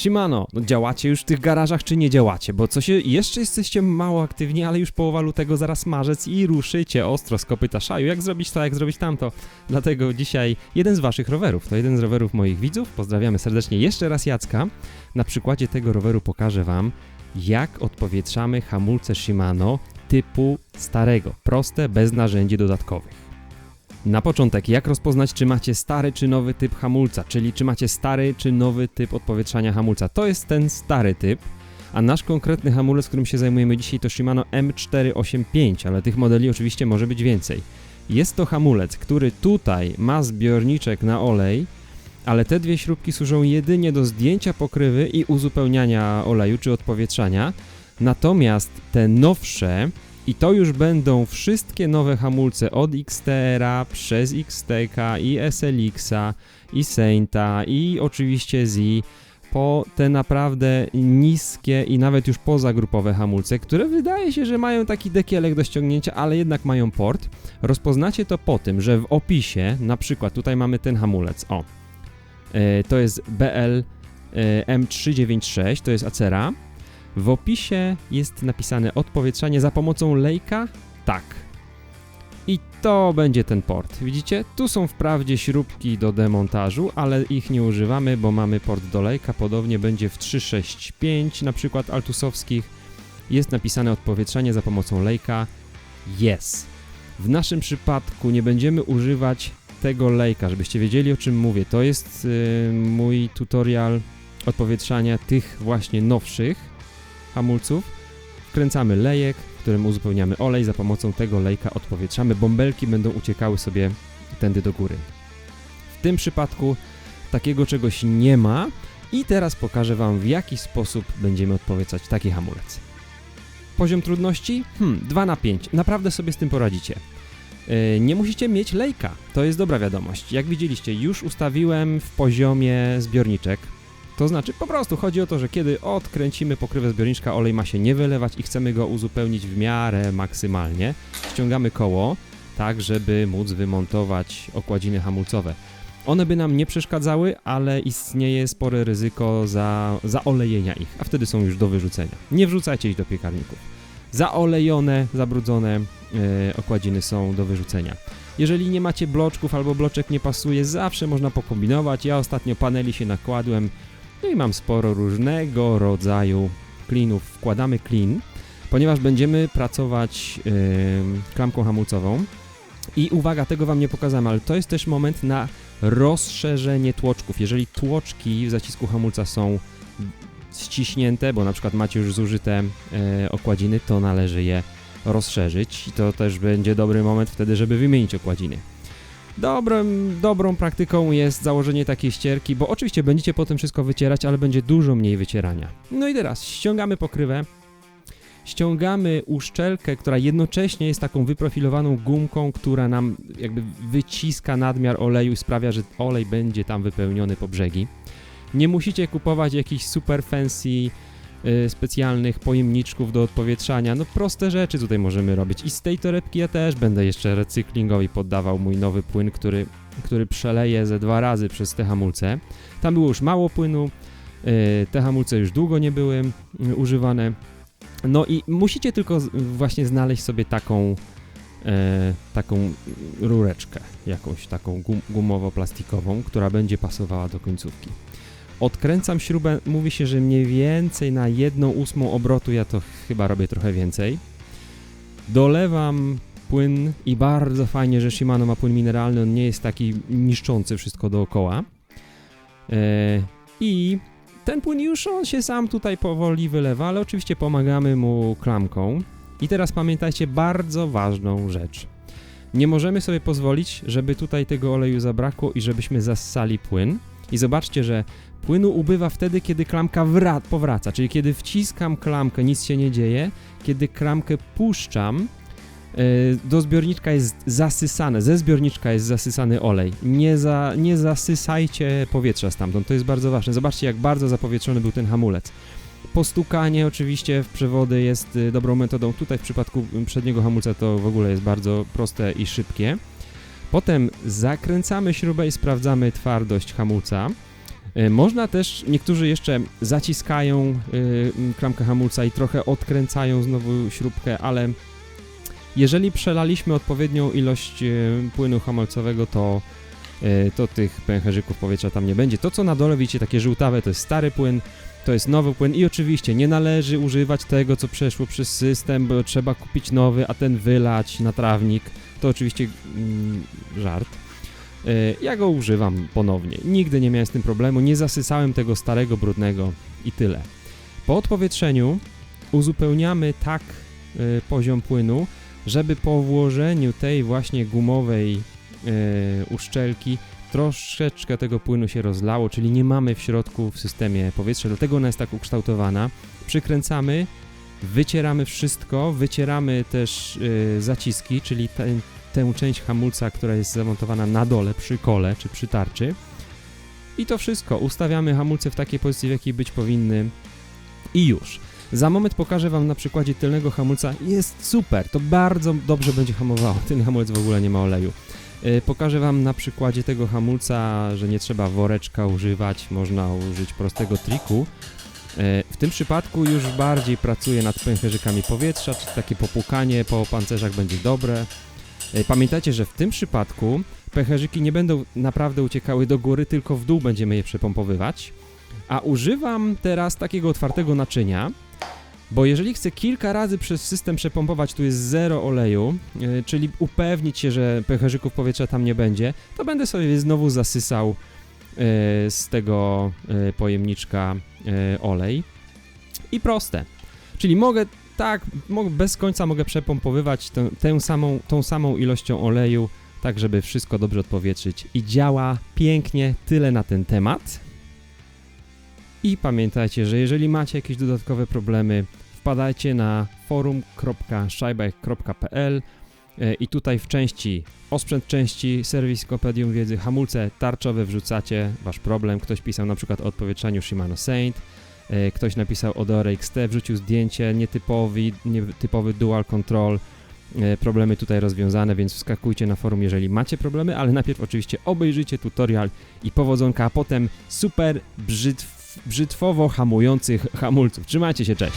Shimano, no działacie już w tych garażach, czy nie działacie? Bo co się, jeszcze jesteście mało aktywni, ale już połowa lutego zaraz marzec i ruszycie ostro z kopyta szaju. Jak zrobić to, jak zrobić tamto? Dlatego dzisiaj jeden z waszych rowerów, to jeden z rowerów moich widzów. Pozdrawiamy serdecznie jeszcze raz Jacka. Na przykładzie tego roweru pokażę wam, jak odpowietrzamy hamulce Shimano typu starego, proste, bez narzędzi dodatkowych. Na początek, jak rozpoznać, czy macie stary czy nowy typ hamulca, czyli czy macie stary czy nowy typ odpowietrzania hamulca. To jest ten stary typ, a nasz konkretny hamulec, którym się zajmujemy dzisiaj, to Shimano M485, ale tych modeli oczywiście może być więcej. Jest to hamulec, który tutaj ma zbiorniczek na olej, ale te dwie śrubki służą jedynie do zdjęcia pokrywy i uzupełniania oleju czy odpowietrzania. Natomiast te nowsze i to już będą wszystkie nowe hamulce od XTR-a przez XTK i SLX-a i Sainta i oczywiście Z. Po te naprawdę niskie i nawet już pozagrupowe hamulce, które wydaje się, że mają taki dekielek do ściągnięcia, ale jednak mają port. Rozpoznacie to po tym, że w opisie, na przykład tutaj mamy ten hamulec, o, e, to jest BL e, M396, to jest Acera, w opisie jest napisane odpowietrzanie za pomocą lejka? Tak. I to będzie ten port. Widzicie? Tu są wprawdzie śrubki do demontażu, ale ich nie używamy, bo mamy port do lejka. Podobnie będzie w 365 na przykład altusowskich. Jest napisane odpowietrzanie za pomocą lejka. Yes. W naszym przypadku nie będziemy używać tego lejka, żebyście wiedzieli o czym mówię. To jest yy, mój tutorial odpowietrzania tych właśnie nowszych hamulców, wkręcamy lejek, którym uzupełniamy olej, za pomocą tego lejka odpowietrzamy, bąbelki będą uciekały sobie tędy do góry. W tym przypadku takiego czegoś nie ma i teraz pokażę Wam w jaki sposób będziemy odpowiedzać taki hamulec. Poziom trudności? Hmm, 2 na 5. Naprawdę sobie z tym poradzicie. Yy, nie musicie mieć lejka, to jest dobra wiadomość. Jak widzieliście, już ustawiłem w poziomie zbiorniczek, to znaczy po prostu chodzi o to, że kiedy odkręcimy pokrywę zbiorniczka, olej ma się nie wylewać i chcemy go uzupełnić w miarę maksymalnie. Ściągamy koło, tak żeby móc wymontować okładziny hamulcowe. One by nam nie przeszkadzały, ale istnieje spore ryzyko za, zaolejenia ich, a wtedy są już do wyrzucenia. Nie wrzucajcie ich do piekarników. Zaolejone, zabrudzone yy, okładziny są do wyrzucenia. Jeżeli nie macie bloczków albo bloczek nie pasuje, zawsze można pokombinować. Ja ostatnio paneli się nakładłem, no i mam sporo różnego rodzaju klinów. Wkładamy klin, ponieważ będziemy pracować yy, klamką hamulcową. I uwaga, tego Wam nie pokazałem, ale to jest też moment na rozszerzenie tłoczków. Jeżeli tłoczki w zacisku hamulca są ściśnięte, bo na przykład macie już zużyte e, okładziny, to należy je rozszerzyć i to też będzie dobry moment wtedy, żeby wymienić okładziny. Dobrym, dobrą praktyką jest założenie takiej ścierki, bo oczywiście będziecie potem wszystko wycierać, ale będzie dużo mniej wycierania. No i teraz ściągamy pokrywę, ściągamy uszczelkę, która jednocześnie jest taką wyprofilowaną gumką, która nam jakby wyciska nadmiar oleju i sprawia, że olej będzie tam wypełniony po brzegi. Nie musicie kupować jakichś super fancy specjalnych pojemniczków do odpowietrzania. No proste rzeczy tutaj możemy robić. I z tej torebki ja też będę jeszcze recyklingowi poddawał mój nowy płyn, który, który przeleję ze dwa razy przez te hamulce. Tam było już mało płynu, y, te hamulce już długo nie były y, używane. No i musicie tylko właśnie znaleźć sobie taką taką rureczkę, jakąś taką gum gumowo-plastikową, która będzie pasowała do końcówki. Odkręcam śrubę, mówi się, że mniej więcej na jedną ósmą obrotu, ja to chyba robię trochę więcej. Dolewam płyn i bardzo fajnie, że Shimano ma płyn mineralny, on nie jest taki niszczący wszystko dookoła. Yy, I ten płyn już on się sam tutaj powoli wylewa, ale oczywiście pomagamy mu klamką. I teraz pamiętajcie bardzo ważną rzecz. Nie możemy sobie pozwolić, żeby tutaj tego oleju zabrakło i żebyśmy zassali płyn. I zobaczcie, że Płynu ubywa wtedy, kiedy klamka powraca, czyli kiedy wciskam klamkę, nic się nie dzieje, kiedy klamkę puszczam, yy, do zbiorniczka jest zasysane, ze zbiorniczka jest zasysany olej. Nie, za, nie zasysajcie powietrza stamtąd, to jest bardzo ważne. Zobaczcie, jak bardzo zapowietrzony był ten hamulec. Postukanie oczywiście w przewody jest y, dobrą metodą. Tutaj w przypadku przedniego hamulca to w ogóle jest bardzo proste i szybkie. Potem zakręcamy śrubę i sprawdzamy twardość hamulca. E, Można też, niektórzy jeszcze zaciskają m, klamkę hamulca i trochę odkręcają znowu śrubkę, ale jeżeli przelaliśmy odpowiednią ilość y, płynu hamulcowego, to, to tych pęcherzyków powietrza tam nie będzie. To, co na dole widzicie, takie żółtawe, to jest stary płyn, to jest nowy płyn i oczywiście nie należy używać tego, co przeszło przez system, bo trzeba kupić nowy, a ten wylać na trawnik. To oczywiście mm, żart. E, Ja go używam ponownie. Nigdy nie miałem z tym problemu, nie zasysałem tego starego, brudnego i tyle. Po odpowietrzeniu uzupełniamy tak e, poziom płynu, żeby po włożeniu tej właśnie gumowej e, uszczelki troszeczkę tego płynu się rozlało, czyli nie mamy w środku w systemie powietrza, dlatego ona jest tak ukształtowana. Przykręcamy, wycieramy wszystko, wycieramy też e, zaciski, czyli tę część hamulca, która jest zamontowana na dole przy kole czy przy tarczy. I to wszystko. Ustawiamy hamulce w takiej pozycji, w jakiej być powinny i już. Za moment pokażę Wam na przykładzie tylnego hamulca. Jest super, to bardzo dobrze będzie hamowało. Ten hamulec w ogóle nie ma oleju. Yy, Pokażę Wam na przykładzie tego hamulca, że nie trzeba woreczka używać, można użyć prostego triku. Yy, W tym przypadku już bardziej pracuję nad pęcherzykami powietrza, czy takie popłukanie po pancerzach będzie dobre. Yy, Pamiętajcie, że w tym przypadku pęcherzyki nie będą naprawdę uciekały do góry, tylko w dół będziemy je przepompowywać. A używam teraz takiego otwartego naczynia, bo jeżeli chcę kilka razy przez system przepompować, tu jest zero oleju, yy, czyli upewnić się, że pęcherzyków powietrza tam nie będzie, to będę sobie znowu zasysał z tego yy, pojemniczka yy, olej. I proste. Czyli mogę tak, bez końca mogę przepompowywać tę, tę samą, tą samą ilością oleju, tak żeby wszystko dobrze odpowietrzyć. I działa pięknie, tyle na ten temat. I pamiętajcie, że jeżeli macie jakieś dodatkowe problemy, wpadajcie na forum.szajbek.pl e, i tutaj w części osprzęt części, serwis Kopedium Wiedzy, hamulce tarczowe wrzucacie wasz problem. Ktoś pisał na przykład o odpowietrzaniu Shimano Saint, e, ktoś napisał o Dore XT, wrzucił zdjęcie, nietypowy, nietypowy dual control, e, problemy tutaj rozwiązane, więc wskakujcie na forum, jeżeli macie problemy, ale najpierw oczywiście obejrzyjcie tutorial i powodzonka, a potem super brzytw, brzytwowo hamujących hamulców. Trzymajcie się, cześć!